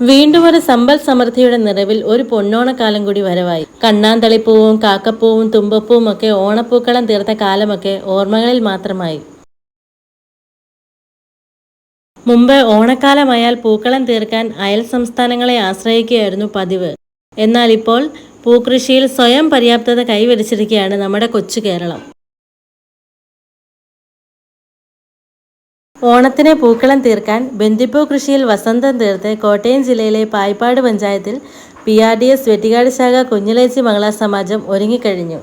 വീണ്ടും ഒരു സമ്പൽ സമൃദ്ധിയുടെ നിറവിൽ ഒരു പൊന്നോണക്കാലം കൂടി വരവായി. കണ്ണാന്തളിപ്പൂവും കാക്കപ്പൂവും തുമ്പപ്പൂവും ഒക്കെ ഓണപ്പൂക്കളം തീർത്ത കാലമൊക്കെ ഓർമ്മകളിൽ മാത്രമായി. മുമ്പ് ഓണക്കാലമായാൽ പൂക്കളം തീർക്കാൻ അയൽ സംസ്ഥാനങ്ങളെ ആശ്രയിക്കുകയായിരുന്നു പതിവ്. എന്നാൽ ഇപ്പോൾ പൂക്കൃഷിയിൽ സ്വയം പര്യാപ്തത കൈവരിച്ചിരിക്കുകയാണ് നമ്മുടെ കൊച്ചു കേരളം. ഓണത്തിന് പൂക്കളം തീർക്കാൻ ബന്ദിപ്പൂ കൃഷിയിൽ വസന്തം തീർത്ത് കോട്ടയം ജില്ലയിലെ പായ്പാട് പഞ്ചായത്തിൽ P R D S Vettikkad ശാഖ കുഞ്ഞിലേച്ചി മംഗള സമാജം ഒരുങ്ങിക്കഴിഞ്ഞു.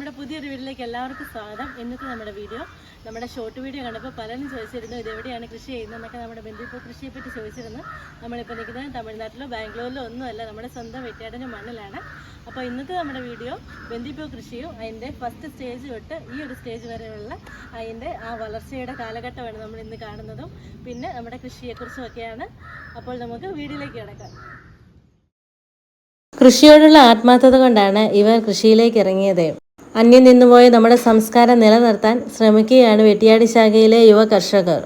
നമ്മുടെ പുതിയൊരു വീട്ടിലേക്ക് എല്ലാവർക്കും സ്വാഗതം. ഇന്നത്തെ നമ്മുടെ വീഡിയോ. നമ്മുടെ ഷോർട്ട് വീഡിയോ കണ്ടപ്പോൾ പലരും ചോദിച്ചിരുന്നു ഇതെവിടെയാണ് കൃഷി ചെയ്യുന്നതെന്നൊക്കെ നമ്മുടെ ബന്ധുപ്പോൾ കൃഷിയെ പറ്റി ചോദിച്ചിരുന്നു. നമ്മളിപ്പോൾ നിൽക്കുന്നത് തമിഴ്നാട്ടിലോ ബാംഗ്ലൂരിലോ ഒന്നുമല്ല നമ്മുടെ സ്വന്തം വെറ്റാടിന്റെ മണ്ണിലാണ്. അപ്പോൾ ഇന്നത്തെ നമ്മുടെ വീഡിയോ ബന്ദിപ്പൂ കൃഷിയും അതിന്റെ ഫസ്റ്റ് സ്റ്റേജ് തൊട്ട് ഈ ഒരു സ്റ്റേജ് വരെയുള്ള അതിന്റെ ആ വളർച്ചയുടെ കാലഘട്ടമാണ് നമ്മൾ ഇന്ന് കാണുന്നതും. പിന്നെ നമ്മുടെ കൃഷിയെക്കുറിച്ചും ഒക്കെയാണ്. അപ്പോൾ നമുക്ക് വീഡിയോയിലേക്ക് കിടക്കാം. കൃഷിയോടുള്ള ആത്മാർത്ഥത കൊണ്ടാണ് ഇവർ കൃഷിയിലേക്ക് ഇറങ്ങിയത്. അന്യം നിന്നുപോയ നമ്മുടെ സംസ്കാരം നിലനിർത്താൻ ശ്രമിക്കുകയാണ് വെട്ടിയാടി ശാഖയിലെ യുവ കർഷകർ.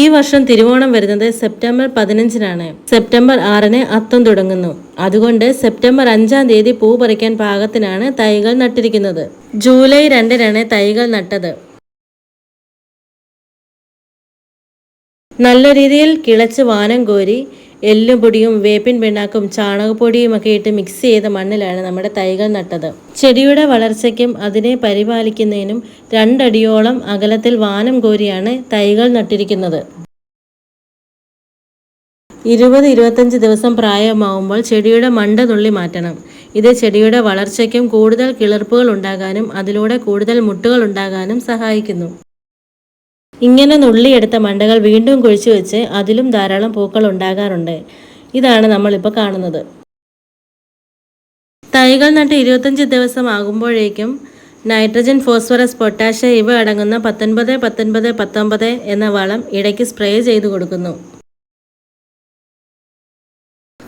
ഈ വർഷം തിരുവോണം വരുന്നത് സെപ്റ്റംബർ പതിനഞ്ചിനാണ്. സെപ്റ്റംബർ ആറിന് അത്തം തുടങ്ങുന്നു. അതുകൊണ്ട് സെപ്റ്റംബർ അഞ്ചാം തീയതി പൂ പറിക്കാൻ പാകത്തിനാണ് തൈകൾ നട്ടിരിക്കുന്നത്. ജൂലൈ രണ്ടിനാണ് തൈകൾ നട്ടത്. നല്ല രീതിയിൽ കിളച്ച് വാനം കോരി എല്ലുപൊടിയും വേപ്പിൻ പിണ്ണാക്കും ചാണകപ്പൊടിയും ഒക്കെ ഇട്ട് മിക്സ് ചെയ്ത മണ്ണിലാണ് നമ്മുടെ തൈകൾ നട്ടത്. ചെടിയുടെ വളർച്ചയ്ക്കും അതിനെ പരിപാലിക്കുന്നതിനും രണ്ടടിയോളം അകലത്തിൽ വാനം കോരിയാണ് തൈകൾ നട്ടിരിക്കുന്നത്. ഇരുപത് ഇരുപത്തഞ്ച് ദിവസം പ്രായമാവുമ്പോൾ ചെടിയുടെ മണ്ട നുള്ളി മാറ്റണം. ഇത് ചെടിയുടെ വളർച്ചയ്ക്കും കൂടുതൽ കിളിർപ്പുകൾ ഉണ്ടാകാനും അതിലൂടെ കൂടുതൽ മുട്ടുകൾ ഉണ്ടാകാനും സഹായിക്കുന്നു. ഇങ്ങനെ നുള്ളിയെടുത്ത മണ്ടകൾ വീണ്ടും കുഴിച്ചു വെച്ച് അതിലും ധാരാളം പൂക്കൾ ഉണ്ടാകാറുണ്ട്. ഇതാണ് നമ്മളിപ്പോൾ കാണുന്നത്. തൈകൾ നട്ട് ഇരുപത്തഞ്ച് ദിവസം ആകുമ്പോഴേക്കും നൈട്രജൻ ഫോസ്ഫറസ് പൊട്ടാഷ്യ ഇവ അടങ്ങുന്ന പത്തൊൻപത് പത്തൊൻപത് പത്തൊമ്പത് എന്ന വളം ഇടയ്ക്ക് സ്പ്രേ ചെയ്തു കൊടുക്കുന്നു.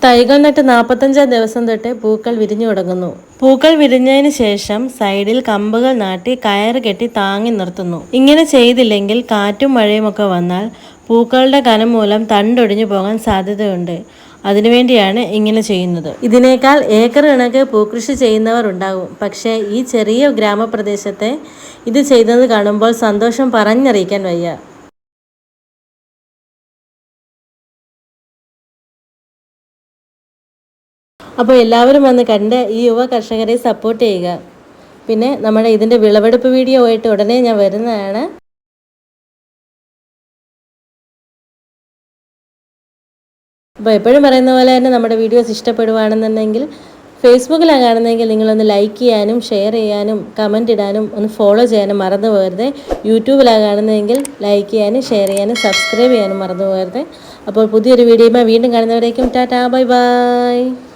തൈകൾ നട്ട് നാൽപ്പത്തഞ്ചാം ദിവസം തൊട്ട് പൂക്കൾ വിരിഞ്ഞു തുടങ്ങുന്നു. പൂക്കൾ വിരിഞ്ഞതിന് ശേഷം സൈഡിൽ കമ്പുകൾ നാട്ടി കയറ് കെട്ടി താങ്ങി നിർത്തുന്നു. ഇങ്ങനെ ചെയ്തില്ലെങ്കിൽ കാറ്റും മഴയുമൊക്കെ വന്നാൽ പൂക്കളുടെ കനം മൂലം തണ്ടൊടിഞ്ഞു പോകാൻ സാധ്യതയുണ്ട്. അതിനുവേണ്ടിയാണ് ഇങ്ങനെ ചെയ്യുന്നത്. ഇതിനേക്കാൾ ഏക്കർ കണക്ക് പൂക്കൃഷി ചെയ്യുന്നവർ ഉണ്ടാകും. പക്ഷേ ഈ ചെറിയ ഗ്രാമപ്രദേശത്തെ ഇത് ചെയ്യുന്നത് കാണുമ്പോൾ സന്തോഷം പറഞ്ഞറിയിക്കാൻ വയ്യ. അപ്പോൾ എല്ലാവരും വന്ന് കണ്ട് ഈ യുവ കർഷകരെ സപ്പോർട്ട് ചെയ്യുക. പിന്നെ നമ്മുടെ ഇതിന്റെ വിളവെടുപ്പ് വീഡിയോ ആയിട്ട് ഉടനെ ഞാൻ വരുന്നതാണ്. അപ്പോൾ എപ്പോഴും പറയുന്ന പോലെ തന്നെ നമ്മുടെ വീഡിയോസ് ഇഷ്ടപ്പെടുവാണെന്നുണ്ടെങ്കിൽ ഫേസ്ബുക്കിലാണ് കാണുന്നതെങ്കിൽ നിങ്ങളൊന്ന് ലൈക്ക് ചെയ്യാനും ഷെയർ ചെയ്യാനും കമന്റ് ഇടാനും ഒന്ന് ഫോളോ ചെയ്യാനും മറന്നു പോകരുത്. യൂട്യൂബിലാണ് കാണുന്നതെങ്കിൽ ലൈക്ക് ചെയ്യാനും ഷെയർ ചെയ്യാനും സബ്സ്ക്രൈബ് ചെയ്യാനും മറന്നു പോകരുത്. അപ്പോൾ പുതിയൊരു വീഡിയോയുമായി വീണ്ടും കാണുന്നവരേക്കും ടാറ്റാ ബൈ ബൈ